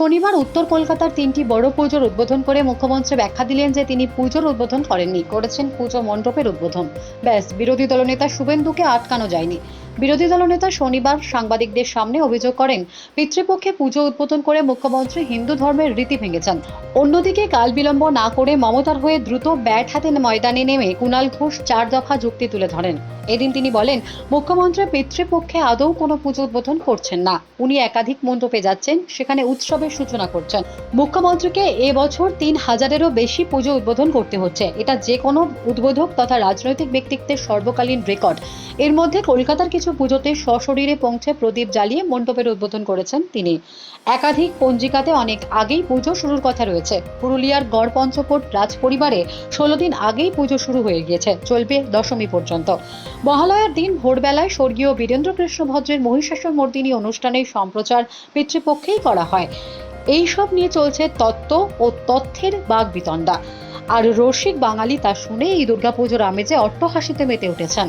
শনিবার উত্তর কলকাতার তিনটি বড় পুজোর উদ্বোধন করে মুখ্যমন্ত্রী ব্যাখ্যা দিলেন যে তিনি পুজোর উদ্বোধন করেননি, করেছেন পুজো মণ্ডপের উদ্বোধন। ব্যাস, বিরোধী দলনেতা শুভেন্দুকে আটকানো যায়নি। বিরোধী দলনেতা শনিবার সাংবাদিকদের সামনে অভিযোগ করেন, পিতৃপক্ষে পুজো উদ্বোধন করে মুখ্যমন্ত্রী হিন্দু ধর্মের রীতি ভেঙেছেন অন্যদিকে কাল বিলম্ব না করে মমতার হয়ে দ্রুত ব্যাট হাতে ময়দানে নেমে কুণাল ঘোষ চার দফা যুক্তি তুলে ধরেন। এদিন তিনি বলেন, মুখ্যমন্ত্রী পিতৃপক্ষে আদৌ কোনো পুজো উদ্বোধন করছেন না। উনি একাধিক মণ্ডপে যাচ্ছেন, সেখানে উৎসবের সূচনা করছেন। মুখ্যমন্ত্রীকে এবছর তিন হাজারেরও বেশি পুজো উদ্বোধন করতে হচ্ছে। এটা যে কোনো উদ্বোধক তথা রাজনৈতিক ব্যক্তিত্বের সর্বকালীন রেকর্ড। এর মধ্যে কলকাতার কিছু পুজোতে সশরীরে পৌঁছে প্রদীপ জ্বালিয়ে মণ্ডপের উদ্বোধন করেছেন তিনি। একাধিক পঞ্জিকাতে অনেক আগেই পুজো শুরুর কথা রয়েছে। পুরুলিয়ার গড় পঞ্চকোট রাজ পরিবারে ষোলো দিন আগেই পুজো শুরু হয়ে গিয়েছে, চলবে দশমী পর্যন্ত। মহালয়ার দিন ভোরবেলায় স্বর্গীয় বীরেন্দ্র কৃষ্ণ ভদ্রের মহিষাসুর মর্দিনী অনুষ্ঠানের সম্প্রচার পিতৃপক্ষেই করা হয়। এই সব নিয়ে চলছে তত্ত্ব ও তথ্যের বাগ বিতণ্ডা আর রসিক বাঙালি তা শুনে এই দুর্গাপুজোর আমেজে অট্টহাসিতে মেতে উঠেছেন।